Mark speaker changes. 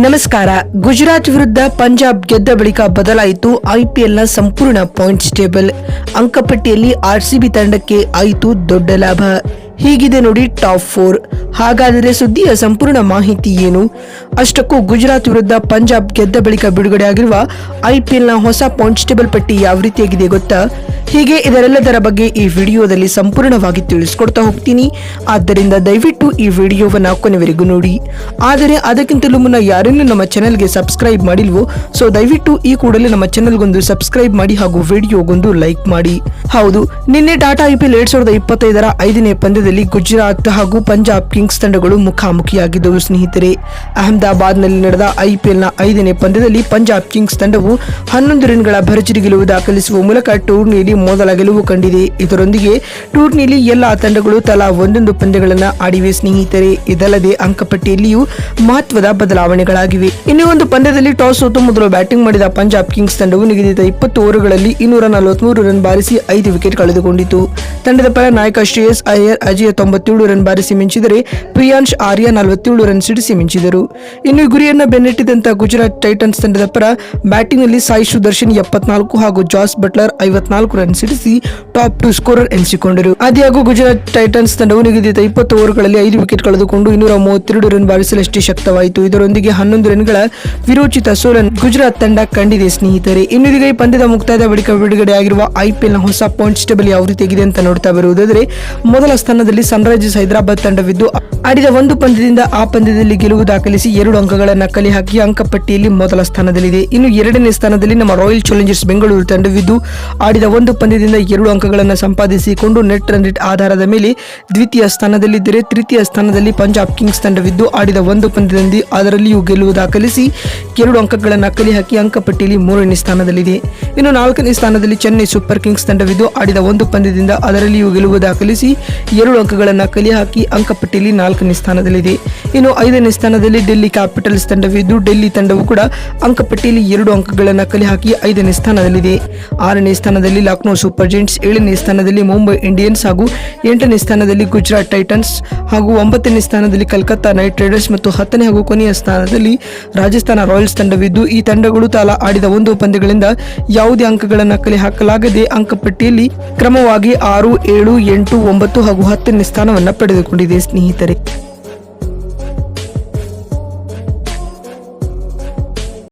Speaker 1: ನಮಸ್ಕಾರ. ಗುಜರಾತ್ ವಿರುದ್ಧ ಪಂಜಾಬ್ ಗೆದ್ದ ಬಳಿಕ ಬದಲಾಯಿತು ಐಪಿಎಲ್ನ ಸಂಪೂರ್ಣ ಪಾಯಿಂಟ್ಸ್ ಟೇಬಲ್ ಅಂಕಪಟ್ಟಿಯಲ್ಲಿ ಆರ್ಸಿಬಿ ತಂಡಕ್ಕೆ ಆಯಿತು ದೊಡ್ಡ ಲಾಭ. ಹೀಗಿದೆ ನೋಡಿ ಟಾಪ್ ಫೋರ್. ಹಾಗಾದರೆ ಸುದ್ದಿಯ ಸಂಪೂರ್ಣ ಮಾಹಿತಿ ಏನು? ಅಷ್ಟಕ್ಕೂ ಗುಜರಾತ್ ವಿರುದ್ಧ ಪಂಜಾಬ್ ಗೆದ್ದ ಬಳಿಕ ಬಿಡುಗಡೆಯಾಗಿರುವ ಐಪಿಎಲ್ನ ಹೊಸ ಪಾಯಿಂಟ್ಸ್ ಟೇಬಲ್ ಪಟ್ಟಿ ಯಾವ ರೀತಿಯಾಗಿದೆ ಗೊತ್ತಾ? ಹೀಗೆ ಇದರೆಲ್ಲದರ ಬಗ್ಗೆ ಈ ವಿಡಿಯೋದಲ್ಲಿ ಸಂಪೂರ್ಣವಾಗಿ ತಿಳಿಸ್ಕೊಡ್ತಾ ಹೋಗ್ತೀನಿ. ಆದ್ದರಿಂದ ದಯವಿಟ್ಟು ಈ ವಿಡಿಯೋವನ್ನ ಕೊನೆವರೆಗೂ ನೋಡಿ. ಆದರೆ ಅದಕ್ಕಿಂತಲೂ ಮುನ್ನ ಯಾರನ್ನೂ ನಮ್ಮ ಚಾನೆಲ್ಗೆ ಸಬ್ಸ್ಕ್ರೈಬ್ ಮಾಡಿಲ್ವೋ, ಸೊ ದಯವಿಟ್ಟು ಈ ಕೂಡಲೇ ನಮ್ಮ ಚಾನೆಲ್ಗೊಂದು ಸಬ್ಸ್ಕ್ರೈಬ್ ಮಾಡಿ ಹಾಗೂ ವಿಡಿಯೋಗೊಂದು ಲೈಕ್ ಮಾಡಿ. ಹೌದು, ನಿನ್ನೆ ಟಾಟಾ ಐಪಿಎಲ್ ಎರಡ್ ಸಾವಿರದ ಇಪ್ಪತ್ತೈದರ ಐದನೇ ಪಂದ್ಯದಲ್ಲಿ ಗುಜರಾತ್ ಹಾಗೂ ಪಂಜಾಬ್ ಕಿಂಗ್ಸ್ ತಂಡಗಳು ಮುಖಾಮುಖಿಯಾಗಿದ್ದವು, ಸ್ನೇಹಿತರೆ. ಅಹಮದಾಬಾದ್ನಲ್ಲಿ ನಡೆದ ಐಪಿಎಲ್ನ ಐದನೇ ಪಂದ್ಯದಲ್ಲಿ ಪಂಜಾಬ್ ಕಿಂಗ್ಸ್ ತಂಡವು ಹನ್ನೊಂದು ರನ್ಗಳ ಭರ್ಜರಿ ಗೆಲುವು ದಾಖಲಿಸುವ ಮೂಲಕ ಟೂರ್ನಿಯಲ್ಲಿ ಮೊದಲ ಗೆಲುವು ಕಂಡಿದೆ. ಇದರೊಂದಿಗೆ ಟೂರ್ನಿಯಲ್ಲಿ ಎಲ್ಲಾ ತಂಡಗಳು ತಲಾ ಒಂದೊಂದು ಪಂದ್ಯಗಳನ್ನು ಆಡಿವೆ. ಸ್ನೇಹಿತರೆ, ಇದಲ್ಲದೆ ಅಂಕಪಟ್ಟಿಯಲ್ಲಿಯೂ ಮಹತ್ವದ ಬದಲಾವಣೆಗಳಾಗಿವೆ. ಇನ್ನೂ ಒಂದು ಪಂದ್ಯದಲ್ಲಿ ಟಾಸ್ ಸೋತು ಮೊದಲು ಬ್ಯಾಟಿಂಗ್ ಮಾಡಿದ ಪಂಜಾಬ್ ಕಿಂಗ್ಸ್ ತಂಡವು ನಿಗದಿತ ಇಪ್ಪತ್ತು ಓವರ್ಗಳಲ್ಲಿ ಇನ್ನೂರ ನಲವತ್ಮೂರು ರನ್ ಬಾರಿಸಿ ಐದು ವಿಕೆಟ್ ಕಳೆದುಕೊಂಡಿತು. ತಂಡದ ಪರ ನಾಯಕ ಶ್ರೇಯಸ್ ಅಯ್ಯರ್ ಅಜಯ್ ತೊಂಬತ್ತೇಳು ರನ್ ಬಾರಿಸಿ ಮಿಂಚಿದರೆ ಪ್ರಿಯಾಂಶ್ ಆರ್ಯ ನಲವತ್ತೇಳು ರನ್ ಸಿಡಿಸಿ ಮಿಂಚಿದರು ಇನ್ನು ಗುರಿಯನ್ನ ಬೆನ್ನಟ್ಟಿದಂತ ಗುಜರಾತ್ ಟೈಟನ್ಸ್ ತಂಡದ ಪರ ಬ್ಯಾಟಿಂಗ್ನಲ್ಲಿ ಸಾಯಿ ಸುದರ್ಶನ್ ಎಪ್ಪತ್ನಾಲ್ಕು ಹಾಗೂ ಜಾಸ್ ಬಟ್ಲರ್ ಐವತ್ನಾಲ್ಕು ರನ್ ಸಿಡಿಸಿ ಟಾಪ್ ಟು ಸ್ಕೋರರ್ ಎನಿಸಿಕೊಂಡರು. ಆದಾಗ್ಯೂ ಗುಜರಾತ್ ಟೈಟನ್ಸ್ ತಂಡವು ನಿಗದಿತ ಇಪ್ಪತ್ತು ಓವರ್ಗಳಲ್ಲಿ ಐದು ವಿಕೆಟ್ ಕಳೆದುಕೊಂಡು ಇನ್ನೂರ ಮೂವತ್ತೆರಡು ರನ್ ಬಾರಿಸಲಷ್ಟೇ ಶಕ್ತವಾಯಿತು. ಇದರೊಂದಿಗೆ ಹನ್ನೊಂದು ರನ್ಗಳ ವಿರೋಚಿತ ಸೋಲನ್ ಗುಜರಾತ್ ತಂಡ ಕಂಡಿದೆ ಸ್ನೇಹಿತರೆ. ಇನ್ನುದೀಗ ಈ ಪಂದ್ಯದ ಮುಕ್ತಾಯದ ಬಳಿಕ ಬಿಡುಗಡೆಯಾಗಿರುವ ಐಪಿಎಲ್ನ ಹೊಸ ಪಾಯಿಂಟ್ಸ್ ಟೇಬಲ್ ಯಾವ ರೀತಿ ಅಂತ ನೋಡ್ತಾ ಬರುವುದಾದರೆ, ಮೊದಲ ಸ್ಥಾನದಲ್ಲಿ ಸನ್ರೈಸರ್ಸ್ ಹೈದರಾಬಾದ್ ತಂಡವಿದ್ದು, ಆಡಿದ ಒಂದು ಪಂದ್ಯದಿಂದ ಆ ಪಂದ್ಯದಲ್ಲಿ ಗೆಲುವು ದಾಖಲಿಸಿ ಎರಡು ಅಂಕಗಳನ್ನು ಕಲೆ ಹಾಕಿ ಅಂಕಪಟ್ಟಿಯಲ್ಲಿ ಮೊದಲ ಸ್ಥಾನದಲ್ಲಿದೆ. ಇನ್ನು ಎರಡನೇ ಸ್ಥಾನದಲ್ಲಿ ನಮ್ಮ ರಾಯಲ್ ಚಾಲೆಂಜರ್ಸ್ ಬೆಂಗಳೂರು ತಂಡವಿದ್ದು, ಆಡಿದ ಒಂದು ಪಂದ್ಯದಿಂದ ಎರಡು ಅಂಕಗಳನ್ನು ಸಂಪಾದಿಸಿಕೊಂಡು ನೆಟ್ ರನ್ ರೇಟ್ ಆಧಾರದ ಮೇಲೆ ದ್ವಿತೀಯ ಸ್ಥಾನದಲ್ಲಿದ್ದರೆ ತೃತೀಯ ಸ್ಥಾನದಲ್ಲಿ ಪಂಜಾಬ್ ಕಿಂಗ್ಸ್ ತಂಡವಿದ್ದು, ಆಡಿದ ಒಂದು ಪಂದ್ಯದಲ್ಲಿ ಅದರಲ್ಲಿಯೂ ಗೆಲುವು ದಾಖಲಿಸಿ ಎರಡು ಅಂಕಗಳನ್ನು ನಕಲಿ ಹಾಕಿ ಅಂಕಪಟ್ಟಿಯಲ್ಲಿ ಮೂರನೇ ಸ್ಥಾನದಲ್ಲಿದೆ. ಇನ್ನು ನಾಲ್ಕನೇ ಸ್ಥಾನದಲ್ಲಿ ಚೆನ್ನೈ ಸೂಪರ್ ಕಿಂಗ್ಸ್ ತಂಡವಿದ್ದು, ಆಡಿದ ಒಂದು ಪಂದ್ಯದಿಂದ ಅದರಲ್ಲಿಯೂ ಗೆಲುವು ದಾಖಲಿಸಿ ಎರಡು ಅಂಕಗಳನ್ನು ಕಲೆ ಹಾಕಿ ಅಂಕಪಟ್ಟಿಯಲ್ಲಿ ನಾಲ್ಕನೇ ಸ್ಥಾನದಲ್ಲಿದೆ. ಇನ್ನು ಐದನೇ ಸ್ಥಾನದಲ್ಲಿ ಡೆಲ್ಲಿ ಕ್ಯಾಪಿಟಲ್ಸ್ ತಂಡವಿದ್ದು, ಡೆಲ್ಲಿ ತಂಡವು ಕೂಡ ಅಂಕಪಟ್ಟಿಯಲ್ಲಿ ಎರಡು ಅಂಕಗಳನ್ನು ಕಲೆ ಹಾಕಿ ಐದನೇ ಸ್ಥಾನದಲ್ಲಿದೆ. ಆರನೇ ಸ್ಥಾನದಲ್ಲಿ ಲಕ್ನೋ ಸೂಪರ್ ಜೈಂಟ್ಸ್, ಏಳನೇ ಸ್ಥಾನದಲ್ಲಿ ಮುಂಬೈ ಇಂಡಿಯನ್ಸ್ ಹಾಗೂ ಎಂಟನೇ ಸ್ಥಾನದಲ್ಲಿ ಗುಜರಾತ್ ಟೈಟನ್ಸ್ ಹಾಗೂ ಒಂಬತ್ತನೇ ಸ್ಥಾನದಲ್ಲಿ ಕಲ್ಕತ್ತಾ ನೈಟ್ ರೈಡರ್ಸ್ ಮತ್ತು ಹತ್ತನೇ ಹಾಗೂ ಕೊನೆಯ ಸ್ಥಾನದಲ್ಲಿ ರಾಜಸ್ಥಾನ ರಾಯಲ್ಸ್ ತಂಡವಿದ್ದು, ಈ ತಂಡಗಳು ತಲಾ ಆಡಿದ ಒಂದು ಪಂದ್ಯಗಳಿಂದ ಯಾವುದೇ ಅಂಕಗಳನ್ನು ಕಲೆ ಹಾಕಲಾಗದೆ ಅಂಕಪಟ್ಟಿಯಲ್ಲಿ ಕ್ರಮವಾಗಿ ಆರು, ಏಳು, ಎಂಟು, ಒಂಬತ್ತು ಹಾಗೂ ಹತ್ತನೇ ಸ್ಥಾನವನ್ನು ಪಡೆದುಕೊಂಡಿದೆ. ಸ್ನೇಹಿತರೆ